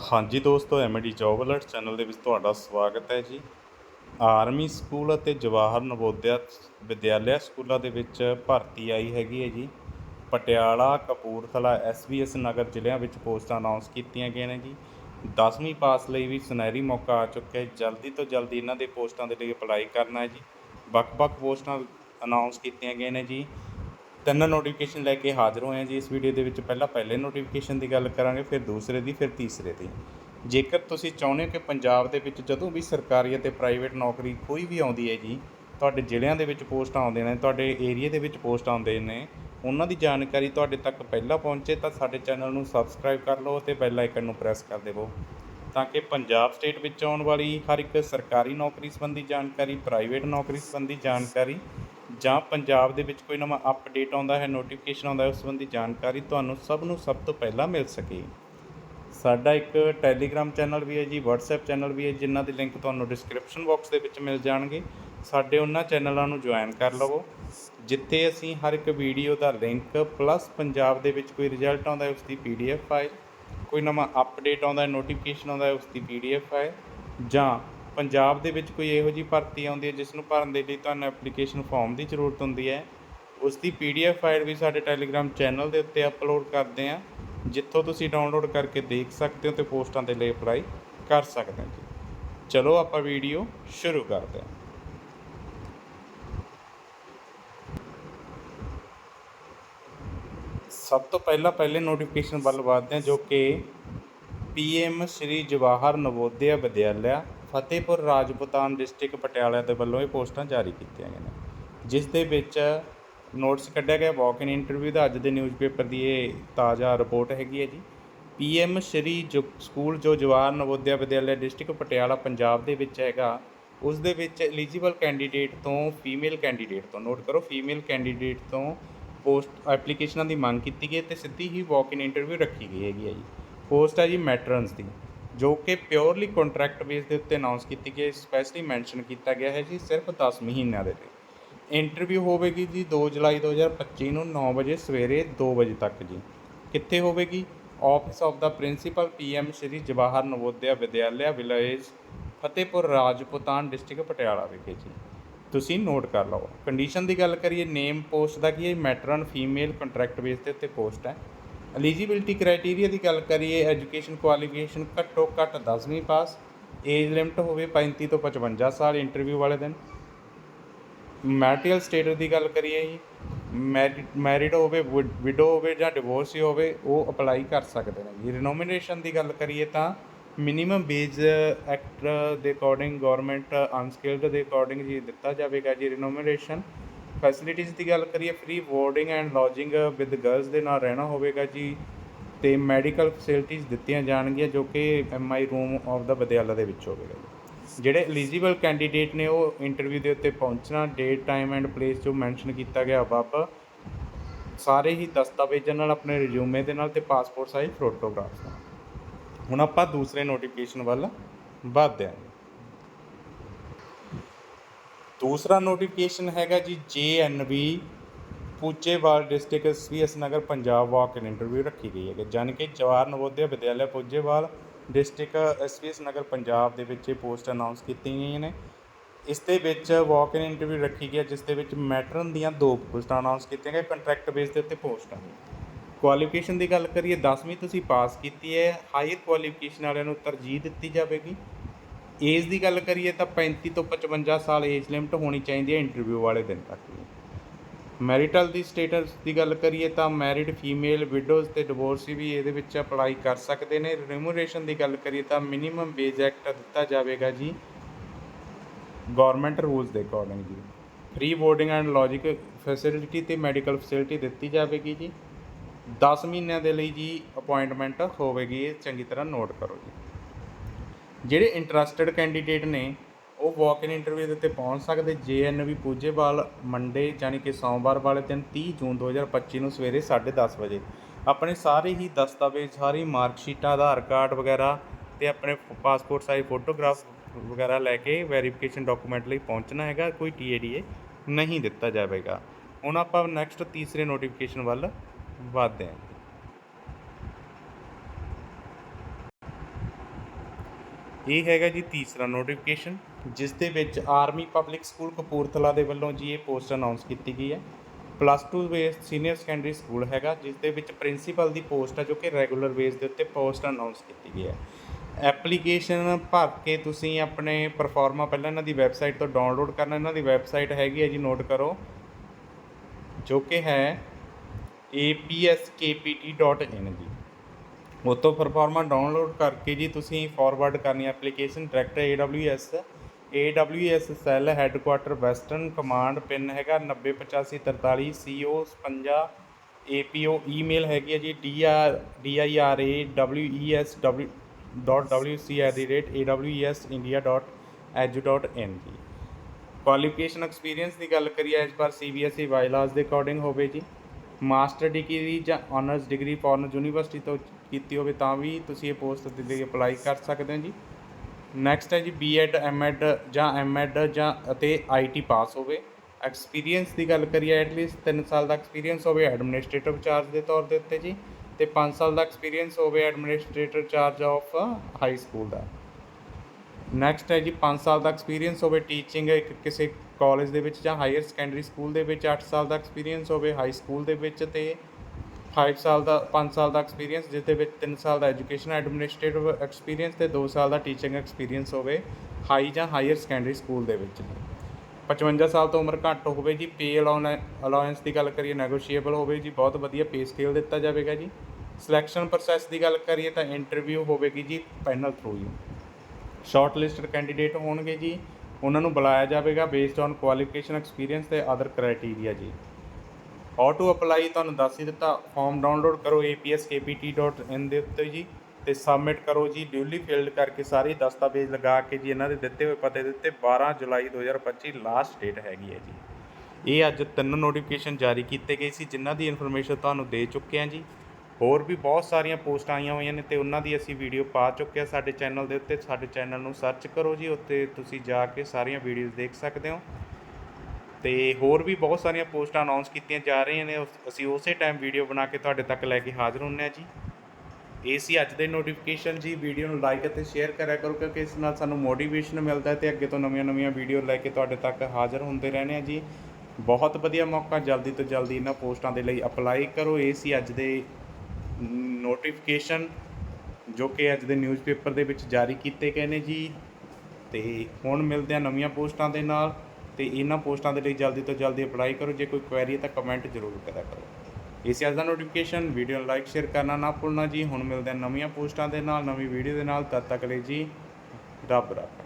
ਹਾਂਜੀ ਦੋਸਤੋ MD job alert channel ਦੇ ਵਿੱਚ ਤੁਹਾਡਾ ਸਵਾਗਤ ਹੈ ਜੀ। ਆਰਮੀ ਸਕੂਲ ਅਤੇ ਜਵਾਹਰ ਨਵੋਦਿਆ ਵਿਦਿਆਲਿਆ ਸਕੂਲਾਂ ਦੇ ਵਿੱਚ ਭਰਤੀ ਆਈ ਹੈਗੀ ਹੈ ਜੀ। ਪਟਿਆਲਾ, ਕਪੂਰਥਲਾ ਐਸਬੀਐਸ ਨਗਰ ਜ਼ਿਲ੍ਹਿਆਂ ਵਿੱਚ ਪੋਸਟਾਂ ਅਨਾਉਂਸ ਕੀਤੀਆਂ ਗਈਆਂ ਨੇ ਜੀ। 10ਵੀਂ ਪਾਸ ਲਈ ਵੀ ਸੁਨਹਿਰੀ ਮੌਕਾ ਆ ਚੁੱਕਿਆ ਹੈ। ਜਲਦੀ ਤੋਂ ਜਲਦੀ ਇਹਨਾਂ ਦੇ ਪੋਸਟਾਂ ਦੇ ਲਈ ਅਪਲਾਈ ਕਰਨਾ ਹੈ ਜੀ। ਵੱਖ-ਵੱਖ ਪੋਸਟਾਂ ਅਨਾਉਂਸ ਕੀਤੀਆਂ ਗਈਆਂ ਨੇ ਜੀ। ਤਿੰਨ ਨੋਟੀਫਿਕੇਸ਼ਨ ਲੈ ਕੇ ਹਾਜ਼ਰ ਹੋਏ ਹਾਂ ਜੀ। ਇਸ ਵੀਡੀਓ ਦੇ ਵਿੱਚ ਪਹਿਲਾਂ ਪਹਿਲੇ ਨੋਟੀਫਿਕੇਸ਼ਨ ਦੀ ਗੱਲ ਕਰਾਂਗੇ, ਫਿਰ ਦੂਸਰੇ ਦੀ, ਫਿਰ ਤੀਸਰੇ ਦੀ। ਜੇਕਰ ਤੁਸੀਂ ਚਾਹੁੰਦੇ ਹੋ ਕਿ ਪੰਜਾਬ ਦੇ ਵਿੱਚ ਜਦੋਂ ਵੀ ਸਰਕਾਰੀ ਅਤੇ ਪ੍ਰਾਈਵੇਟ ਨੌਕਰੀ ਕੋਈ ਵੀ ਆਉਂਦੀ ਹੈ ਜੀ, ਤੁਹਾਡੇ ਜ਼ਿਲ੍ਹਿਆਂ ਦੇ ਵਿੱਚ ਪੋਸਟ ਆਉਂਦੇ ਨੇ, ਤੁਹਾਡੇ ਏਰੀਆ ਦੇ ਵਿੱਚ ਪੋਸਟ ਆਉਂਦੇ ਨੇ, ਉਹਨਾਂ ਦੀ ਜਾਣਕਾਰੀ ਤੁਹਾਡੇ ਤੱਕ ਪਹਿਲਾਂ ਪਹੁੰਚੇ ਤਾਂ ਸਾਡੇ ਚੈਨਲ ਨੂੰ ਸਬਸਕ੍ਰਾਈਬ ਕਰ ਲਓ ਅਤੇ ਬੈਲ ਆਈਕਨ ਨੂੰ ਪ੍ਰੈਸ ਕਰ ਦੇਵੋ। ਤਾਂ ਕਿ ਪੰਜਾਬ ਸਟੇਟ ਵਿੱਚ ਆਉਣ ਵਾਲੀ ਹਰ ਇੱਕ ਸਰਕਾਰੀ ਨੌਕਰੀ ਸੰਬੰਧੀ ਜਾਣਕਾਰੀ ਪ੍ਰਾਈਵੇਟ ਨੌਕਰੀ ਸੰਬੰਧੀ ਜਾਣਕਾਰੀ ਜਾਂ ਪੰਜਾਬ ਦੇ ਵਿੱਚ ਕੋਈ ਨਵਾਂ ਅਪਡੇਟ ਆਉਂਦਾ ਹੈ ਨੋਟੀਫਿਕੇਸ਼ਨ ਆਉਂਦਾ ਹੈ, ਉਸ ਸੰਬੰਧੀ ਜਾਣਕਾਰੀ ਤੁਹਾਨੂੰ ਸਭ ਨੂੰ ਸਭ ਤੋਂ ਪਹਿਲਾਂ ਮਿਲ ਸਕੇ। ਸਾਡਾ ਇੱਕ ਟੈਲੀਗ੍ਰਾਮ ਚੈਨਲ ਵੀ ਹੈ ਜੀ, WhatsApp ਚੈਨਲ ਵੀ ਹੈ, ਜਿਨ੍ਹਾਂ ਦੇ ਲਿੰਕ ਤੁਹਾਨੂੰ ਡਿਸਕ੍ਰਿਪਸ਼ਨ ਬਾਕਸ ਦੇ ਵਿੱਚ ਮਿਲ ਜਾਣਗੇ। ਸਾਡੇ ਉਹਨਾਂ ਚੈਨਲਾਂ ਨੂੰ ਜੁਆਇਨ ਕਰ ਲਵੋ, ਜਿੱਥੇ ਅਸੀਂ ਹਰ ਇੱਕ ਵੀਡੀਓ ਦਾ ਲਿੰਕ ਪਲੱਸ ਪੰਜਾਬ ਦੇ ਵਿੱਚ ਕੋਈ ਰਿਜ਼ਲਟ ਆਉਂਦਾ ਹੈ, ਉਸ ਦੀ PDF ਫਾਈਲ ਕੋਈ ਨਵਾਂ ਅਪਡੇਟ ਆਉਂਦਾ ਹੈ ਨੋਟੀਫਿਕੇਸ਼ਨ ਆਉਂਦਾ ਹੈ, ਉਸ ਦੀ PDF ਫਾਈਲ ਜਾਂ ਪੰਜਾਬ ਦੇ ਵਿੱਚ ਕੋਈ ਇਹੋ ਜਿਹੀ ਭਰਤੀ ਆਉਂਦੀ ਹੈ ਜਿਸ ਨੂੰ ਭਰਨ ਦੇ ਲਈ ਤੁਹਾਨੂੰ ਐਪਲੀਕੇਸ਼ਨ ਫਾਰਮ ਦੀ ਜ਼ਰੂਰਤ ਹੁੰਦੀ ਹੈ। ਉਸ ਦੀ PDF ਫਾਈਲ ਵੀ ਸਾਡੇ ਟੈਲੀਗ੍ਰਾਮ ਚੈਨਲ ਦੇ ਉੱਤੇ ਅਪਲੋਡ ਕਰਦੇ ਹਾਂ। ਜਿੱਥੋਂ ਤੁਸੀਂ ਡਾਊਨਲੋਡ ਕਰਕੇ ਦੇਖ ਸਕਦੇ ਹੋ ਤੇ ਪੋਸਟਾਂ ਦੇ ਲਈ ਅਪਲਾਈ ਕਰ ਸਕਦੇ ਹੋ ਜੀ। ਚਲੋ ਆਪਾਂ ਵੀਡੀਓ ਸ਼ੁਰੂ ਕਰਦੇ ਹਾਂ। ਸਭ ਤੋਂ ਪਹਿਲਾਂ ਪਹਿਲੇ ਨੋਟੀਫਿਕੇਸ਼ਨ ਵੱਲ ਵਧਦੇ ਹਾਂ ਜੋ ਕਿ ਪੀਐਮ ਸ਼੍ਰੀ ਜਵਾਹਰ ਨਵੋਦਿਆ ਵਿਦਿਆਲਿਆ ਫਤਿਹਪੁਰ ਰਾਜਪੂਤਾਨ ਡਿਸਟ੍ਰਿਕਟ ਪਟਿਆਲਾ ਦੇ ਵੱਲੋਂ ਇਹ ਪੋਸਟਾਂ ਜਾਰੀ ਕੀਤੀਆਂ ਗਈਆਂ ਨੇ। ਜਿਸ ਦੇ ਵਿੱਚ ਨੋਟਿਸ ਕੱਢਿਆ ਗਿਆ ਵਾਕ ਇਨ ਇੰਟਰਵਿਊ ਦਾ ਅੱਜ ਦੇ ਨਿਊਜ਼ਪੇਪਰ ਦੀ ਇਹ ਤਾਜ਼ਾ ਰਿਪੋਰਟ ਹੈਗੀ ਹੈ ਜੀ। ਪੀਐਮ ਸ਼੍ਰੀ ਜੋ, ਸਕੂਲ ਜੋ ਜਵਾਹਰ ਨਵੋਦਿਆ ਵਿਦਿਆਲਿਆ ਡਿਸਟ੍ਰਿਕਟ ਪਟਿਆਲਾ, ਪੰਜਾਬ ਦੇ ਵਿੱਚ ਹੈਗਾ, ਉਸ ਦੇ ਵਿੱਚ ਐਲੀਜੀਬਲ ਕੈਂਡੀਡੇਟ ਤੋਂ ਫੀਮੇਲ ਕੈਂਡੀਡੇਟ ਤੋਂ ਨੋਟ ਕਰੋ ਫੀਮੇਲ ਕੈਂਡੀਡੇਟ ਤੋਂ ਪੋਸਟ ਐਪਲੀਕੇਸ਼ਨਾਂ ਦੀ ਮੰਗ ਕੀਤੀ ਗਈ ਹੈ ਤੇ ਸਿੱਧੀ ਹੀ ਵਾਕ ਇਨ ਇੰਟਰਵਿਊ ਰੱਖੀ ਗਈ ਹੈਗੀ ਹੈ ਜੀ। ਪੋਸਟ ਹੈ ਜੀ ਮੈਟਰਨਸ ਦੀ। ਜੋ ਕਿ ਪਿਓਰਲੀ ਕੰਟਰੈਕਟ ਬੇਸ ਦੇ ਉੱਤੇ ਅਨਾਉਂਸ ਕੀਤੀ ਗਈ ਸਪੈਸ਼ਲੀ ਮੈਂਸ਼ਨ ਕੀਤਾ ਗਿਆ ਹੈ ਜੀ, ਸਿਰਫ 10 ਮਹੀਨਿਆਂ ਦੇ ਲਈ। ਇੰਟਰਵਿਊ ਹੋਵੇਗੀ ਜੀ 2 ਜੁਲਾਈ 2025 ਨੂੰ 9 ਵਜੇ ਸਵੇਰੇ 2 ਵਜੇ ਤੱਕ ਜੀ। ਕਿੱਥੇ ਹੋਵੇਗੀ? Office of the principal PM Shri Jawahar Navodaya Vidyalaya village Fatehpur, Rajputan district Patiala ਵਿਖੇ ਜੀ। ਤੁਸੀਂ ਨੋਟ ਕਰ ਲਓ। ਕੰਡੀਸ਼ਨ ਦੀ ਗੱਲ ਕਰੀਏ ਨੇਮ ਪੋਸਟ ਦਾ ਕੀ ਹੈ? ਮੈਟਰਨ ਫੀਮੇਲ ਕੰਟਰੈਕਟ ਬੇਸ ਦੇ ਉੱਤੇ ਪੋਸਟ ਹੈ। ਐਲੀਜੀਬਿਲਟੀ ਕ੍ਰਾਈਟੇਰੀਆ ਦੀ ਗੱਲ ਕਰੀਏ ਐਜੂਕੇਸ਼ਨ ਕੁਆਲੀਫਿਕੇਸ਼ਨ ਘੱਟੋ ਘੱਟ 10ਵੀਂ ਪਾਸ ਏਜ ਲਿਮਟ ਹੋਵੇ 35 ਤੋਂ 55 ਸਾਲ ਇੰਟਰਵਿਊ ਵਾਲੇ ਦਿਨ। ਮੈਰੀਟਲ ਸਟੇਟਸ ਦੀ ਗੱਲ ਕਰੀਏ ਜੀ ਮੈਰਿਡ ਹੋਵੇ ਵਿਡੋ ਹੋਵੇ ਜਾਂ ਡਿਵੋਰਸੀ ਹੋਵੇ, ਉਹ ਅਪਲਾਈ ਕਰ ਸਕਦੇ ਨੇ ਜੀ। ਰਿਨੋਮੀਨੇਸ਼ਨ ਦੀ ਗੱਲ ਕਰੀਏ ਤਾਂ ਮਿਨੀਮਮ ਵੇਜ ਐਕਟ ਦੇ ਅਕੋਰਡਿੰਗ ਗਵਰਨਮੈਂਟ ਅਨਸਕਿਲਡ ਦੇ ਅਕੋਰਡਿੰਗ ਜੀ ਦਿੱਤਾ ਜਾਵੇਗਾ ਜੀ ਰਿਨੋਮੀਨੇਸ਼ਨ ਫੈਸਿਲਿਟੀਜ਼ ਦੀ ਗੱਲ ਕਰੀਏ free boarding and lodging with girls ਦੇ ਨਾਲ ਰਹਿਣਾ ਹੋਵੇਗਾ ਜੀ ਤੇ ਮੈਡੀਕਲ ਫੈਸਿਲਿਟੀਜ਼ ਦਿੱਤੀਆਂ ਜਾਣਗੀਆਂ ਜੋ ਕਿ ਐਮਆਈ ਰੂਮ ਆਫ ਦਾ ਵਿਦਿਆਲਾ ਦੇ ਵਿੱਚ ਹੋਵੇਗਾ ਜਿਹੜੇ ਐਲੀਜੀਬਲ ਕੈਂਡੀਡੇਟ ਨੇ ਉਹ ਇੰਟਰਵਿਊ ਦੇ ਉੱਤੇ ਪਹੁੰਚਣਾ ਡੇਟ ਟਾਈਮ ਐਂਡ ਪਲੇਸ ਜੋ ਮੈਂਸ਼ਨ ਕੀਤਾ ਗਿਆ ਅਬਵ ਸਾਰੇ ਹੀ ਦਸਤਾਵੇਜ਼ਾਂ ਨਾਲ ਆਪਣੇ ਰਿਜ਼ਿਊਮੇ ਦੇ ਨਾਲ ਤੇ ਪਾਸਪੋਰਟ ਸਾਈਜ਼ ਫੋਟੋਗ੍ਰਾਫਸ ਨਾਲ। ਹੁਣ ਆਪਾਂ ਦੂਸਰੇ ਨੋਟੀਫਿਕੇਸ਼ਨ ਵੱਲ ਵੱਧਦੇ ਹਾਂ। ਦੂਸਰਾ ਨੋਟੀਫਿਕੇਸ਼ਨ ਹੈਗਾ ਜੀ JNV Pujjewal district SVS Nagar, Punjab walk in interview ਰੱਖੀ ਗਈ ਹੈ ਜਾਣੀ ਕਿ ਜਵਾਹਰ ਨਵੋਦਿਆ ਵਿਦਿਆਲਿਆ ਪੁੱਜੇਵਾਲ ਡਿਸਟ੍ਰਿਕਟ ਐਸਵੀਐਸ ਨਗਰ, ਪੰਜਾਬ ਦੇ ਵਿੱਚ ਇਹ ਪੋਸਟ ਅਨਾਉਂਸ ਕੀਤੀਆਂ ਗਈਆਂ ਨੇ। ਇਸ ਦੇ ਵਿੱਚ ਵਾਕ ਇਨ ਇੰਟਰਵਿਊ ਰੱਖੀ ਗਈ ਹੈ, ਜਿਸ ਦੇ ਵਿੱਚ ਮੈਟਰਨ ਦੀਆਂ ਦੋ ਪੋਸਟਾਂ ਅਨਾਉਂਸ ਕੀਤੀਆਂ ਗਈਆਂ ਕੰਟਰੈਕਟ ਬੇਸ ਦੇ ਉੱਤੇ ਪੋਸਟਾਂ ਕੁਆਲੀਫਿਕੇਸ਼ਨ ਦੀ ਗੱਲ ਕਰੀਏ 10ਵੀਂ ਤੁਸੀਂ ਪਾਸ ਕੀਤੀ ਹੈ ਹਾਇਰ ਕੁਆਲੀਫਿਕੇਸ਼ਨ ਵਾਲਿਆਂ ਨੂੰ ਤਰਜੀਹ ਦਿੱਤੀ ਜਾਵੇਗੀ। ਏਜ ਦੀ ਗੱਲ ਕਰੀਏ ਤਾਂ 35 ਤੋਂ 55 ਸਾਲ ਏਜ ਲਿਮਟ ਹੋਣੀ ਚਾਹੀਦੀ ਹੈ ਇੰਟਰਵਿਊ ਵਾਲੇ ਦਿਨ ਤੱਕ ਮੈਰਿਟਲ ਦੀ ਸਟੇਟਸ ਦੀ ਗੱਲ ਕਰੀਏ ਤਾਂ ਮੈਰਿਡ ਫੀਮੇਲ ਵਿਡੋਜ਼ ਤੇ ਡਿਵੋਰਸੀ ਵੀ ਇਹਦੇ ਵਿੱਚ ਅਪਲਾਈ ਕਰ ਸਕਦੇ ਨੇ। ਰਿਮੂਨਰੇਸ਼ਨ ਦੀ ਗੱਲ ਕਰੀਏ ਤਾਂ ਮਿਨੀਮਮ ਵੇਜ ਐਕਟ ਦਿੱਤਾ ਜਾਵੇਗਾ ਜੀ। ਗਵਰਨਮੈਂਟ ਰੂਲਸ ਦੇ ਅਕੋਰਡਿੰਗ ਜੀ। Free boarding and logic facility ਤੇ ਮੈਡੀਕਲ ਫੈਸਿਲਿਟੀ ਦਿੱਤੀ ਜਾਵੇਗੀ ਜੀ। 10 ਮਹੀਨਿਆਂ ਦੇ ਲਈ ਜੀ ਅਪਾਇੰਟਮੈਂਟ ਹੋਵੇਗੀ, ਇਹ ਚੰਗੀ ਤਰ੍ਹਾਂ ਨੋਟ ਕਰੋ ਜੀ। ਜਿਹੜੇ ਇੰਟਰਸਟਡ ਕੈਂਡੀਡੇਟ ਨੇ, ਉਹ ਵਾਕ ਇਨ ਇੰਟਰਵਿਊ ਦੇ ਉੱਤੇ ਪਹੁੰਚ ਸਕਦੇ। ਜੇਐਨਵੀ ਪੂਜੇਵਾਲ ਮੰਡੇ ਯਾਨੀ ਕਿ ਸੋਮਵਾਰ ਵਾਲੇ ਦਿਨ 30 ਜੂਨ 2025 ਨੂੰ ਸਵੇਰੇ 10:30 ਵਜੇ। ਆਪਣੇ ਸਾਰੇ ਹੀ ਦਸਤਾਵੇਜ਼, ਸਾਰੀ ਮਾਰਕਸ਼ੀਟ, ਆਧਾਰ ਕਾਰਡ ਵਗੈਰਾ ਤੇ ਆਪਣੇ ਪਾਸਪੋਰਟ ਸਾਈਜ਼ ਫੋਟੋਗ੍ਰਾਫ ਵਗੈਰਾ ਲੈ ਕੇ ਵੈਰੀਫਿਕੇਸ਼ਨ ਡਾਕੂਮੈਂਟ ਲਈ ਪਹੁੰਚਣਾ ਹੈਗਾ, ਕੋਈ ਟੀਏਡੀਏ ਨਹੀਂ ਦਿੱਤਾ ਜਾਵੇਗਾ। ਹੁਣ ਆਪਾਂ ਨੈਕਸਟ ਤੀਸਰੇ ਨੋਟੀਫਿਕੇਸ਼ਨ ਵੱਲ ਵਧਦੇ ਹਾਂ। ਇਹ ਹੈਗਾ ਜੀ ਤੀਸਰਾ ਨੋਟੀਫਿਕੇਸ਼ਨ ਜਿਸ ਦੇ ਵਿੱਚ ਆਰਮੀ ਪਬਲਿਕ ਸਕੂਲ ਕਪੂਰਥਲਾ ਦੇ ਵੱਲੋਂ ਜੀ ਇਹ ਪੋਸਟ ਅਨਾਉਂਸ ਕੀਤੀ ਗਈ ਹੈ। Plus 2 base senior secondary school ਹੈਗਾ, ਜਿਸ ਦੇ ਵਿੱਚ ਪ੍ਰਿੰਸੀਪਲ ਦੀ ਪੋਸਟ ਹੈ ਜੋ ਕਿ ਰੈਗੂਲਰ ਬੇਸ ਦੇ ਉੱਤੇ ਪੋਸਟ ਅਨਾਉਂਸ ਕੀਤੀ ਗਈ ਹੈ। ਐਪਲੀਕੇਸ਼ਨ ਭਰ ਕੇ ਤੁਸੀਂ ਆਪਣੇ ਪਰਫਾਰਮਾ ਪਹਿਲਾਂ ਇਹਨਾਂ ਦੀ ਵੈਬਸਾਈਟ ਤੋਂ ਡਾਊਨਲੋਡ ਕਰਨਾ, ਇਹਨਾਂ ਦੀ ਵੈਬਸਾਈਟ ਹੈਗੀ ਹੈ ਜੀ ਨੋਟ ਕਰੋ, ਜੋ ਕਿ ਹੈ apskpt.in ਜੀ ਉਹ ਤੋਂ ਪਰਫਾਰਮਾ ਡਾਊਨਲੋਡ ਕਰਕੇ ਜੀ ਤੁਸੀਂ ਫਾਰਵਰਡ ਕਰਨੀ application direct AWS AWS cell headquarter western command pin ਹੈਗਾ 908543 CO 55 APO ਈਮੇਲ ਹੈਗੀ ਹੈ ਜੀ dr direwesw dot wc at the rate awesIndia.edu.in ਜੀ ਕੁਆਲੀਫਿਕੇਸ਼ਨ ਐਕਸਪੀਰੀਅੰਸ ਦੀ ਗੱਲ ਕਰੀਏ ਐਸ ਪਰ ਸੀਬੀਐਸਈ ਬਾਇਲਾਸ ਦੇ ਅਕੋਰਡਿੰਗ ਹੋਵੇ ਜੀ। ਮਾਸਟਰ ਡਿਗਰੀ ਜਾਂ ਆਨਰਸ ਡਿਗਰੀ ਫੋਰਨ ਯੂਨੀਵਰਸਿਟੀ ਤੋਂ ਕੀਤੀ ਹੋਵੇ ਤਾਂ ਵੀ ਤੁਸੀਂ ਇਹ ਪੋਸਟ ਦੇ ਲਈ ਅਪਲਾਈ ਕਰ ਸਕਦੇ ਹੋ ਜੀ। ਨੈਕਸਟ ਹੈ ਜੀ ਬੀਐਡ ਐਮਐਡ ਜਾਂ ਐਮਐਡ ਜਾਂ ਅਤੇ ਆਈਟੀ ਪਾਸ ਹੋਵੇ। ਐਕਸਪੀਰੀਅੰਸ ਦੀ ਗੱਲ ਕਰੀਏ ਐਟਲੀਸਟ 3 ਸਾਲ ਦਾ ਐਕਸਪੀਰੀਅੰਸ ਹੋਵੇ ਐਡਮਿਨਿਸਟ੍ਰੇਟਿਵ ਚਾਰਜ ਦੇ ਤੌਰ ਦੇ ਉੱਤੇ ਜੀ ਤੇ 5 ਸਾਲ ਦਾ ਐਕਸਪੀਰੀਅੰਸ ਹੋਵੇ administrator charge of high school the. Next ਹੈ ਜੀ 5 ਸਾਲ ਦਾ ਐਕਸਪੀਰੀਅੰਸ ਹੋਵੇ ਟੀਚਿੰਗ ਇੱਕ ਕਿਸੇ ਕਾਲਜ ਦੇ ਵਿੱਚ ਜਾਂ ਹਾਇਰ ਸੈਕੰਡਰੀ ਸਕੂਲ ਦੇ ਵਿੱਚ 8 ਸਾਲ ਦਾ ਐਕਸਪੀਰੀਅੰਸ ਹੋਵੇ ਹਾਈ ਸਕੂਲ ਦੇ ਵਿੱਚ ਤੇ 5 ਸਾਲ ਦਾ 5 ਸਾਲ ਦਾ ਐਕਸਪੀਰੀਅੰਸ ਜਿਸ ਦੇ ਵਿੱਚ 3 ਸਾਲ ਦਾ ਐਜੂਕੇਸ਼ਨ ਐਡਮਿਨਿਸਟ੍ਰੇਟਿਵ ਐਕਸਪੀਰੀਅੰਸ ਤੇ 2 ਸਾਲ ਦਾ ਟੀਚਿੰਗ ਐਕਸਪੀਰੀਅੰਸ ਹੋਵੇ ਹਾਈ ਜਾਂ ਹਾਇਰ ਸੈਕੰਡਰੀ ਸਕੂਲ ਦੇ ਵਿੱਚ। 55 ਸਾਲ ਤੋਂ ਉਮਰ ਘੱਟ ਹੋਵੇ ਜੀ ਪੇ ਅਲਾਉੈਂਸ ਦੀ ਗੱਲ ਕਰੀਏ ਨੈਗੋਸ਼ੀਏਬਲ ਹੋਵੇ ਜੀ, ਬਹੁਤ ਵਧੀਆ ਪੇ ਸਕੇਲ ਦਿੱਤਾ ਜਾਵੇਗਾ ਜੀ। ਸਿਲੈਕਸ਼ਨ ਪ੍ਰੋਸੈਸ ਦੀ ਗੱਲ ਕਰੀਏ ਤਾਂ ਇੰਟਰਵਿਊ ਹੋਵੇਗੀ ਜੀ ਪੈਨਲ ਥਰੂ ਜੀ ਸ਼ਾਰਟ ਲਿਸਟਡ ਕੈਂਡੀਡੇਟ ਹੋਣਗੇ ਜੀ, ਉਹਨਾਂ ਨੂੰ ਬੁਲਾਇਆ ਜਾਵੇਗਾ ਬੇਸਡ ਔਨ ਕੁਆਲੀਫਿਕੇਸ਼ਨ ਐਕਸਪੀਰੀਅੰਸ ਤੇ ਅਦਰ ਕ੍ਰਾਈਟੇਰੀਆ ਜੀ। ਆਟੋ ਅਪਲਾਈ ਤੁਹਾਨੂੰ ਦੱਸ ਹੀ ਦਿੱਤਾ। ਫਾਰਮ ਡਾਊਨਲੋਡ ਕਰੋ apskpt.in ਦੇ ਉੱਤੇ ਜੀ ਤੇ ਸਬਮਿਟ ਕਰੋ ਜੀ। ਡਿਊਲੀ ਫਿਲਡ ਕਰਕੇ ਸਾਰੇ ਦਸਤਾਵੇਜ਼ ਲਗਾ ਕੇ ਜੀ ਇਹਨਾਂ ਦੇ ਦਿੱਤੇ ਹੋਏ ਪਤੇ ਦੇ ਉੱਤੇ 12 ਜੁਲਾਈ 2025 ਲਾਸਟ ਡੇਟ ਹੈਗੀ ਹੈ ਜੀ। ਇਹ ਅੱਜ ਤਿੰਨ ਨੋਟੀਫਿਕੇਸ਼ਨ ਜਾਰੀ ਕੀਤੇ ਗਏ ਸੀ, ਜਿਨ੍ਹਾਂ ਦੀ ਇਨਫੋਰਮੇਸ਼ਨ ਤੁਹਾਨੂੰ ਦੇ ਚੁੱਕੇ ਹਾਂ ਜੀ। ਹੋਰ ਵੀ ਬਹੁਤ ਸਾਰੀਆਂ ਪੋਸਟਾਂ ਆਈਆਂ ਹੋਈਆਂ ਨੇ ਤੇ ਉਹਨਾਂ ਦੀ ਅਸੀਂ ਵੀਡੀਓ ਪਾ ਚੁੱਕੇ ਹਾਂ ਸਾਡੇ ਚੈਨਲ ਦੇ ਉੱਤੇ। ਸਾਡੇ ਚੈਨਲ ਨੂੰ ਸਰਚ ਕਰੋ ਜੀ ਉੱਤੇ ਤੁਸੀਂ ਜਾ ਕੇ ਸਾਰੀਆਂ ਵੀਡੀਓਜ਼ ਦੇਖ ਸਕਦੇ ਹੋ। ਤੇ ਹੋਰ ਵੀ ਬਹੁਤ ਸਾਰੀਆਂ ਪੋਸਟਾਂ ਅਨਾਉਂਸ ਕੀਤੀਆਂ ਜਾ ਰਹੀਆਂ ਨੇ। ਉਸ- ਅਸੀਂ ਉਸੇ ਟਾਈਮ ਵੀਡੀਓ ਬਣਾ ਕੇ ਤੁਹਾਡੇ ਤੱਕ ਲੈ ਕੇ ਹਾਜ਼ਰ ਹੁੰਨੇ ਆ ਜੀ। ਇਹ ਸੀ ਅੱਜ ਦੇ ਨੋਟੀਫਿਕੇਸ਼ਨ ਜੀ। ਵੀਡੀਓ ਨੂੰ ਲਾਈਕ ਅਤੇ ਸ਼ੇਅਰ ਕਰਿਆ ਕਰੋ ਕਿਉਂਕਿ ਇਸ ਨਾਲ ਸਾਨੂੰ ਮੋਟੀਵੇਸ਼ਨ ਮਿਲਦਾ ਹੈ ਤੇ ਅੱਗੇ ਤੋਂ ਨਵੀਆਂ-ਨਵੀਆਂ ਵੀਡੀਓ ਲੈ ਕੇ ਤੁਹਾਡੇ ਤੱਕ ਹਾਜ਼ਰ ਹੁੰਦੇ ਰਹਿਣੇ ਆ ਜੀ। ਬਹੁਤ ਵਧੀਆ ਮੌਕਾ ਜਲਦੀ ਤੋਂ ਜਲਦੀ ਇਹਨਾਂ ਪੋਸਟਾਂ ਦੇ ਲਈ ਅਪਲਾਈ ਕਰੋ। ਇਹ ਸੀ ਅੱਜ ਦੇ ਨੋਟੀਫਿਕੇਸ਼ਨ ਜੋ ਕਿ ਅੱਜ ਦੇ ਨਿਊਜ਼ਪੇਪਰ ਦੇ ਵਿੱਚ ਜਾਰੀ ਕੀਤੇ ਗਏ ਨੇ ਜੀ। ਤੇ ਹੁਣ ਮਿਲਦੇ ਆ ਨਵੀਆਂ ਪੋਸਟਾਂ ਦੇ ਨਾਲ। ਤੇ ਇਹਨਾਂ ਪੋਸਟਾਂ ਦੇ ਲਈ ਜਲਦੀ ਤੋਂ ਜਲਦੀ ਅਪਲਾਈ ਕਰੋ। ਜੇ ਕੋਈ ਕੁਐਰੀ ਹੈ ਤਾਂ ਕਮੈਂਟ ਜ਼ਰੂਰ ਕਰਿਆ ਕਰੋ। ਇਸ ਅੱਜ ਦਾ ਨੋਟੀਫਿਕੇਸ਼ਨ ਵੀਡੀਓ ਨੂੰ ਲਾਈਕ ਸ਼ੇਅਰ ਕਰਨਾ ਨਾ ਭੁੱਲਣਾ ਜੀ। ਹੁਣ ਮਿਲਦੇ ਆ ਨਵੀਆਂ ਪੋਸਟਾਂ ਦੇ ਨਾਲ, ਨਵੀਂ ਵੀਡੀਓ ਦੇ ਨਾਲ। ਤਦ ਤੱਕ ਲਈ ਜੀ, ਰੱਬ ਰੱਬ